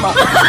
哈哈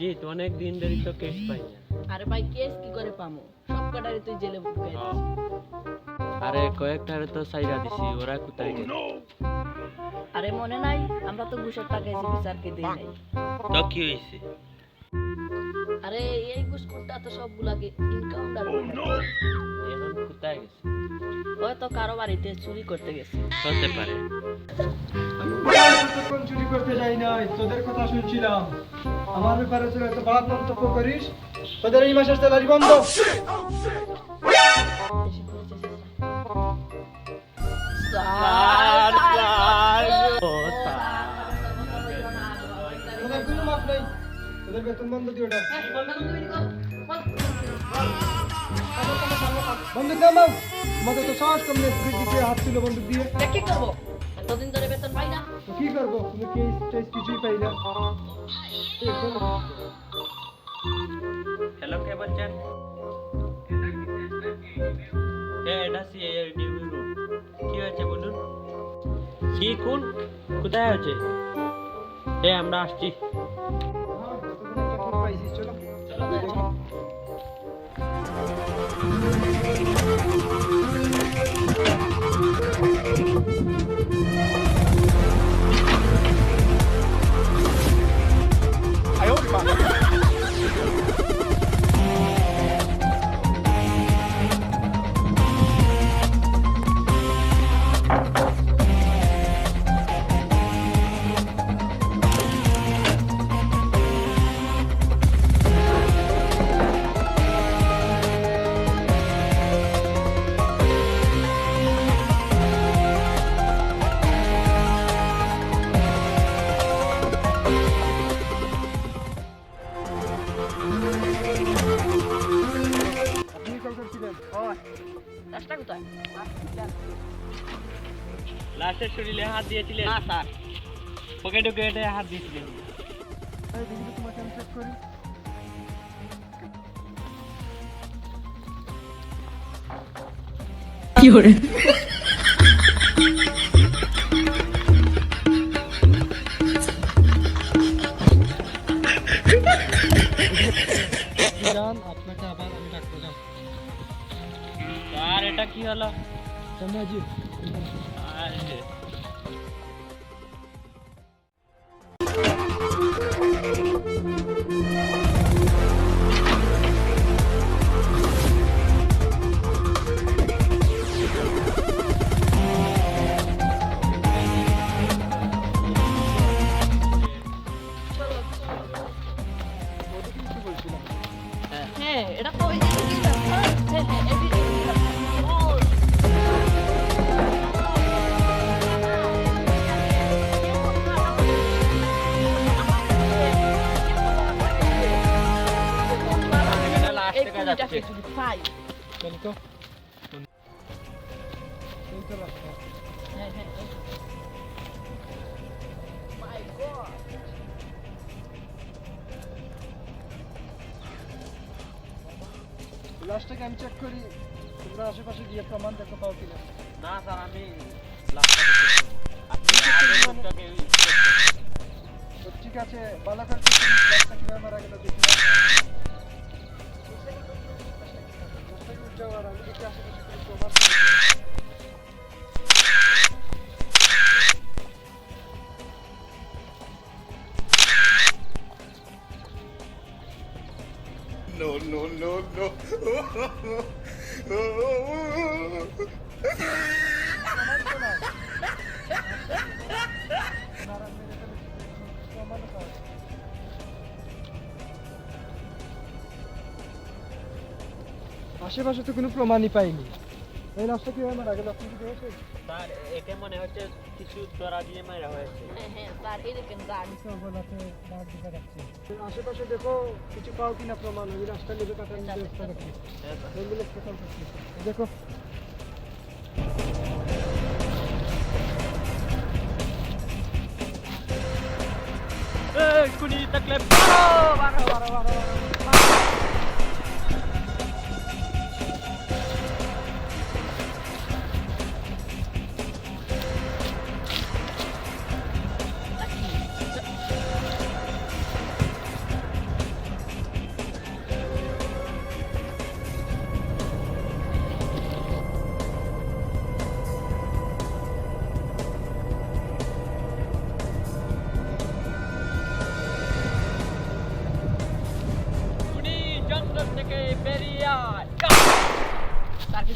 অভিজিৎ অনেক দিন ধরে তো কেস পাই না। আরে ভাই কেস কি করে পামু? সব কটারে তুই জেলে ঢুকাই আরে কয়েকটারে তো সাইরা দিছি ওরা কোথায় গেল আরে মনে নাই আমরা তো ঘুষের টাকা এসে বিচারকে দিই নাই। তো কি হয়েছে? আরে এই ঘুষখোরটা তো সবগুলাকে ইনকাউন্টার এখন কোথায় গেছে? হয়তো কারও বাড়িতে চুরি করতে গেছে। হতে পারে। চুরি করতে যাই নাই তোদের কথা শুনছিলাম। আমার ব্যাপারে তোরা এত বাদ মন্তব্য করিস তোদের এই মাসের স্যালারি বন্ধ। পড়েছে স্যার, স্যার, তোদের বেতন বন্ধ ওটা তো সাহস কম নেই পুলিশ দিকে হাত ছিল বন্দুক দিয়ে। কি করব? এতদিন ধরে বেতন পাই না। কি করব তুমি কেস টেস কিছুই পাই না এই শোনো, হ্যালো কে বলছেন হ্যাঁ এটা সিআইডি রুম কি হয়েছে বলুন কি কোন কোথায় আছে হ্যাঁ আমরা আসছি হ্যাঁ, তোদের একটা ফোন পাইছি, চলো। পুলিশের হাত দিয়েছিলেন। না স্যার। পকেটে পকেটে হাত দিয়েছিলেন। চেক করি। আপনাকে আবার আমি যান আর এটা কি হলো? সামনাজি যাচ্ছে যদি পাই চলো তো এই তো রাস্তা হ্যাঁ হ্যাঁ। My God! লাস্টটাকে আমি চেক করি তোমরা আশেপাশে গিয়ে প্রমাণ দেখতে পাও কিনা না স্যার আমি ঠিক আছে ভালো করে check করি, লাশটা কীভাবে মারা গেল দেখি লাশটাকে উঠাও আর আমি আশেপাশে তো কোনো প্রমাণই পাইনি। এই লাশটা কীভাবে মারা গেল? আপনি কি দেখেছেন? স্যার একে মনে হচ্ছে কিছু চড়া দিয়ে মারা হয়েছে। হ্যাঁ হ্যাঁ স্যার দেখা যাচ্ছে আশেপাশে দেখো কিছু পাও কিনা প্রমাণ ওই রাস্তা লেগে কাটার ব্যবস্থা রাখি হ্যাঁ, স্যার। অ্যাম্বুলেন্স কোথাও করছি দেখো। এই, থাকলে বারো, বারো, বারো, বারো, বারো।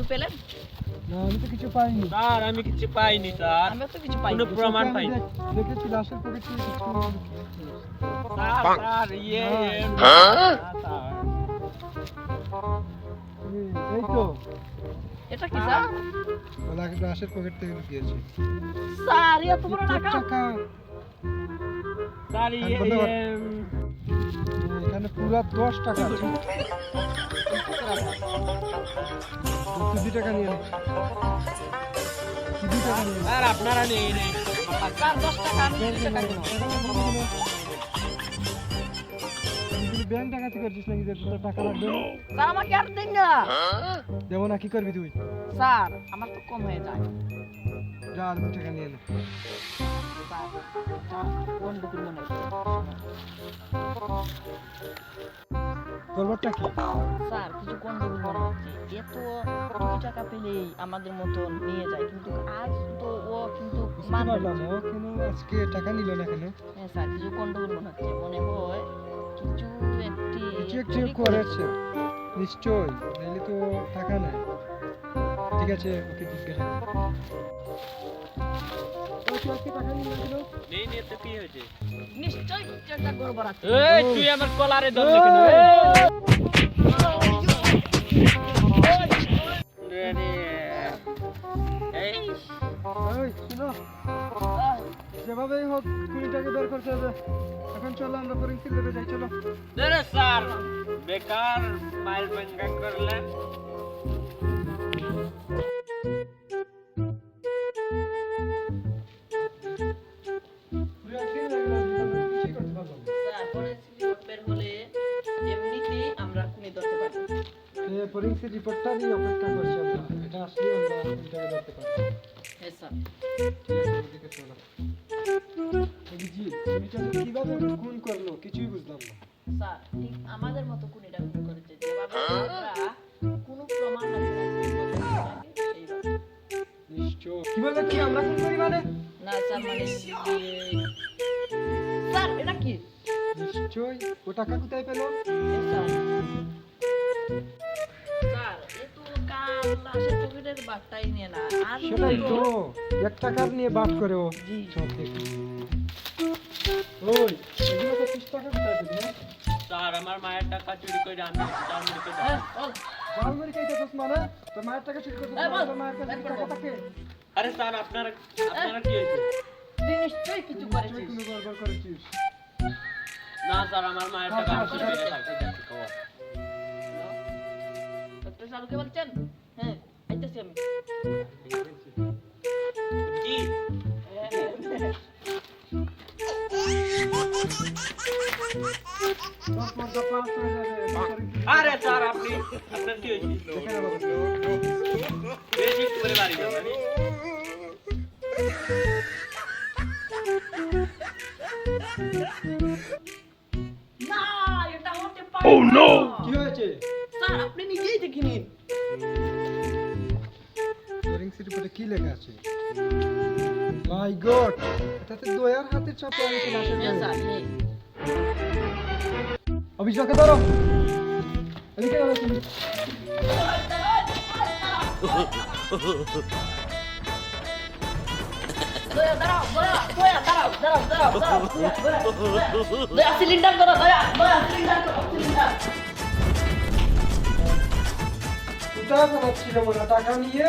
কিছু পেলেন? না আমি তো কিছু পাইনি। স্যার আমি কিছু পাইনি স্যার। আমিও তো কিছু পাইনি। কোনো প্রমাণ পাইনি। দেখেছি লাশের পকেট স্যার স্যার ইয়ে হ্যাঁ। এই- তো। এটা কি স্যার? লাশের পকেট থেকে লুকিয়েছে। স্যার এত বড় টাকা? টাকা। স্যার ইয়ে ইয়ে, এখানে পুরা দশ টাকা আছে। দুই টাকা নিয়ে নিয়ে। স্যার আপনারা তুই ব্যাংক ডাকাতি করছিস নাকি? যে তোর টাকা লাগবে স্যার আমাকে আর দিন না। দেবো না কি করবি তুই? স্যার আমার তো কম হয়ে যায়। যা আর টাকা নিয়ে নে। স্যার গন্ডগোল মনে কি? স্যার কিছু গন্ডগোল মনে হচ্ছে এত দুই টাকা পেলেই আমাদের মতন নিয়ে যায় কিন্তু আজ তো ও কিন্তু না। ও কেন আজকে টাকা নিল না কেন? হ্যাঁ স্যার কিছু গন্ডগোল মনে হচ্ছে মনে হয় কিছু একটি কিছু একটু করেছে নিশ্চয় নাইলে তো টাকা নাই। ঠিক আছে ওকে জিজ্ঞাসা তুই আমার কলারে ধরলি যেভাবেই হোক কুড়িটাকে বের করতে হবে এখন চলো আমরা যাই চলো। স্যার! বেকার মাইল করলেন। ফরেন্সিক রিপোর্টটারই অপেক্ষা করছি আমরা। এটা আসলে আমরা ওদিকে চলো। অভিজিৎ খুনিটাকে কীভাবে খুন করল? কিছুই বুঝলাম না। স্যার ঠিক আমাদের মতো খুনিটা খুন করেছে যেভাবে কোনো প্রমাণ না করতে পারি, নিশ্চয়। কীভাবে কি আমরা খুন করি মানে? না স্যার মানে স্যার এটা কি? নিশ্চয়। ও টাকা কোথায় পেল? স্যার কাল পকেটের বাটটাই নিয়ে না। আর সেটাই তো। এক টাকার নিয়ে বাট করে ও। জি। সব দেখি। ওই এগুলো তো ত্রিশ টাকা কোথায় পেলি হ্যাঁ? স্যার আমার মায়ের টাকা চুরি করে আমি তার মুড়িকে হ্যাঁ, বল। বাল খাইতে পারছিস মানে? তোর মায়ের টাকা চুরি করছিস এই মায়ের কাছে টাকা থাকে। আরে স্যার আপনারা আপনারা কি হয়েছে? নিশ্চয়ই কিছু করেছিস। কোনো গড়বড় করেছিস? না স্যার আমার মায়ের টাকা চুরি করে খাইতে যাচ্ছি খাওয়া। ডক্টর সালুকে বলছেন? আইতেছি আমি। কি? আরে স্যার আপনি আপনার কি হয়েছে? বেশি করে বাড়ি যাবেন। দাঁড়াও দয়া, দয়া, দয়া। দয়া সিলিন্ডার করো দয়া বলে টাকা নিয়ে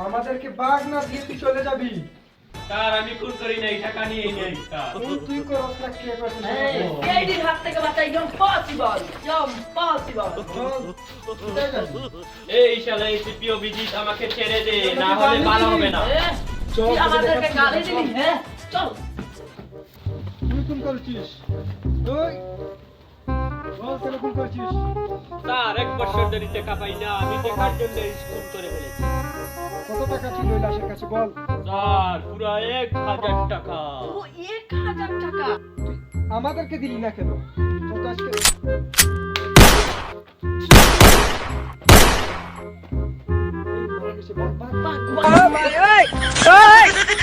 আমাদেরকে বাঘ না দিয়ে তুই চলে যাবি স্যার আমি খুন করি নাই টাকা নিয়ে নেই স্যার। তুই করস না কে করছিস এই এইটির হাত থেকে বাঁচা ইম্পসিবল চল কোথায় যাবি এই শালা এসিপি অভিজিৎ আমাকে ছেড়ে দে না হলে ভালো হবে না। তুই আমাদেরকে গালি দিলি হ্যাঁ চল। তুই কোন করছিস? স্যার এক বছর ধরে টাকা পাই না আমি টাকার জন্য স্কুল করে ফেলেছি। কত টাকা ছিল ওই লাশের কাছে বল স্যার পুরো এক হাজার টাকা ও এক হাজার টাকা আমাদেরকে দিলি না কেন তো আজকে এই মারা গেছে,